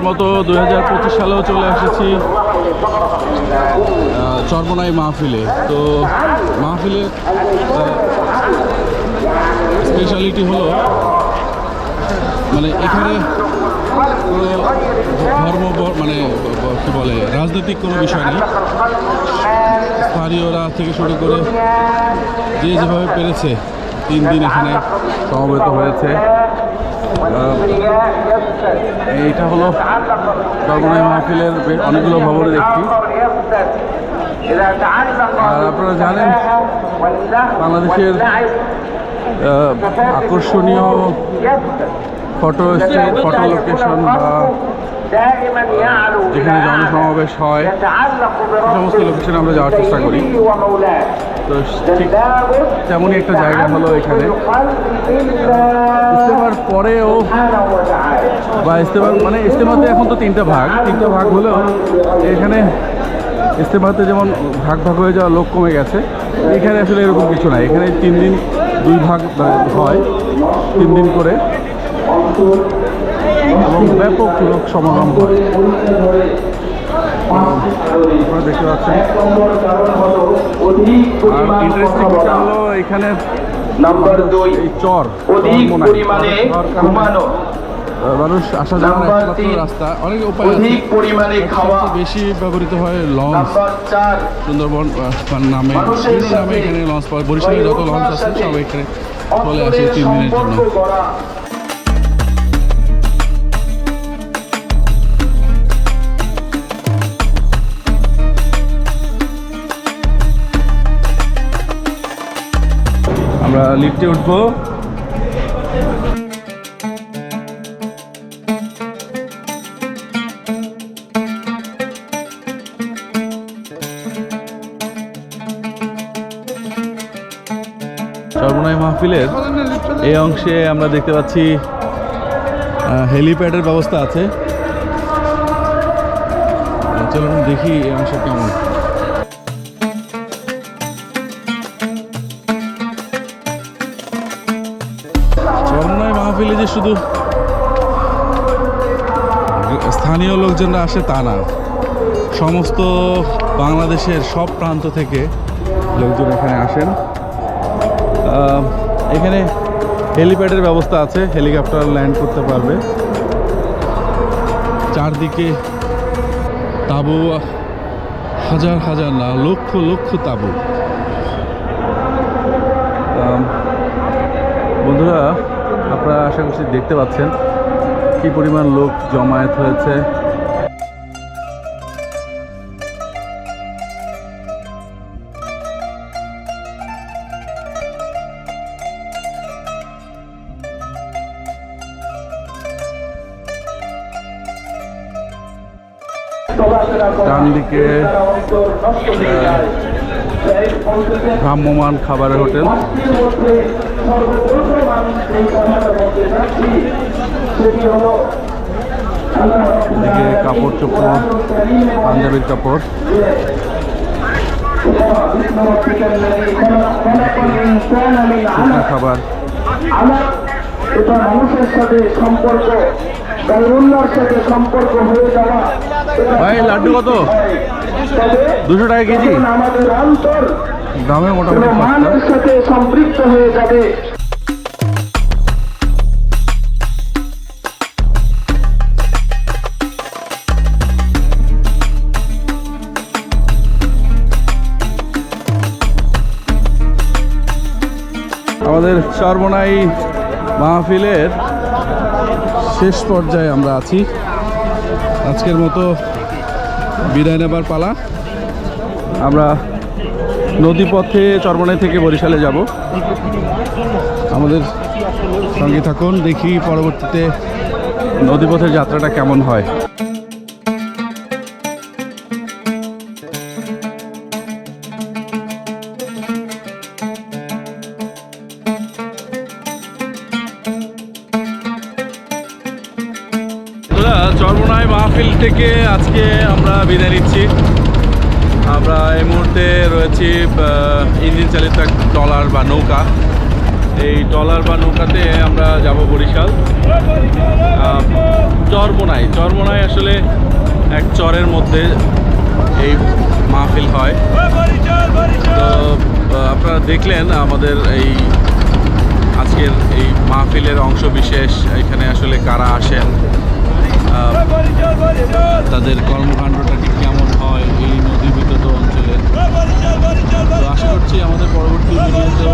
বরাবরের মতো দুই হাজার পঁচিশ সালেও চলে এসেছি চরমনাই মাহফিলে। তো মাহফিলের স্পেশালিটি হলো মানে এখানে ধর্ম মানে কী বলে, রাজনৈতিক কোনো বিষয় নেই। স্থানীয়রা থেকে শুরু করে যে যেভাবে পেরেছে, তিন দিন এখানে সমবেত হয়েছে। এইটা হলো চরমনাই মাহফিলের অনেকগুলো ভবনের একটি আর আপনারা জানেন, বাংলাদেশের আকর্ষণীয় ফটো স্টেট ফটো লোকেশন বা যেখানে জনসমাবেশ হয় সমস্ত লোকেশনে আমরা যাওয়ার চেষ্টা করি। তো ঠিক তেমনই একটা জায়গা হলো এখানে। ইস্তেমার পরেও বা ইস্তেমা মানে ইস্তেমাতে এখন তো তিনটা ভাগ। তিনটা ভাগ হলেও এখানে ইস্তেমাতে যেমন ভাগ ভাগ হয়ে যাওয়া লোক কমে গেছে এখানে আসলে এরকম কিছু নাই। এখানে তিন দিন দুই ভাগ হয় তিন দিন করে। এবং ব্যাপক লোক সমাগম হয়। আপনারা দেখতে পাচ্ছেন। আর ইন্টারেস্টিং হলো এখানে নাম্বার দুই চর অধিক পরিমাণে ঘুমানো। মানুষ আসা যাওয়ার একমাত্র রাস্তা। অনেক উপায় অধিক পরিমাণে খাওয়া। বেশি ব্যবহৃত হয় লঞ্চ। সুন্দরবন নামে নামে এখানে লঞ্চ পাওয়া বরিশালে যত লঞ্চ আছে সব এখানে চলে আসে তিন দিনের জন্য। আমরা লিফটে উঠবো। সর্বনয় মাহফিলের এই অংশে আমরা দেখতে পাচ্ছি হেলিপ্যাডের ব্যবস্থা আছে। চলুন দেখি এই অংশ কেমন। শুধু স্থানীয় লোকজনরা আসে তা না। সমস্ত বাংলাদেশের সব প্রান্ত থেকে লোকজন এখানে আসেন। এখানে হেলিপ্যাডের ব্যবস্থা আছে, হেলিকপ্টার ল্যান্ড করতে পারবে। চারদিকে তাবু, হাজার হাজার না, লক্ষ লক্ষ তাবু। বন্ধুরা আপনারা আশা করছি দেখতে পাচ্ছেন কি পরিমাণ লোক জমায়েত হয়েছে। ডান দিকে ভ্রাম্যমান খাবারের হোটেল। এদিকে কাপড় চোপড়, পাঞ্জাবির কাপড়। খাবার। আমার এটা মানুষের সাথে সম্পর্ক। হয়ে ভাই লাড্ডু কত? দুশো টাকা কেজি? দামে মোটামুটি সাথে সম্পৃক্ত হয়ে যাবে আমাদের সর্বনাই মাহফিলের শেষ পর্যায়ে আমরা আছি। আজকের মতো বিদায় নেবার পালা। আমরা নদীপথে চরমনাই থেকে বরিশালে যাব। আমাদের সঙ্গে থাকুন, দেখি পরবর্তীতে নদীপথের যাত্রাটা কেমন হয়। মাহফিল থেকে আজকে আমরা বিদায় নিচ্ছি। আমরা এই মুহূর্তে রয়েছি ইঞ্জিন চালিত ট্রলার বা নৌকা। এই ট্রলার বা নৌকাতে আমরা যাব বরিশাল। চরমোনাই। চরমোনাই আসলে এক চরের মধ্যে এই মাহফিল হয়। তো আপনারা দেখলেন আমাদের এই আজকের এই মাহফিলের অংশ বিশেষ এখানে আসলে কারা আসেন তাদের কর্মকাণ্ডটা ঠিক কেমন হয় এই নদী বিতত অঞ্চলে আশা করছি আমাদের পরবর্তী ভিডিওতে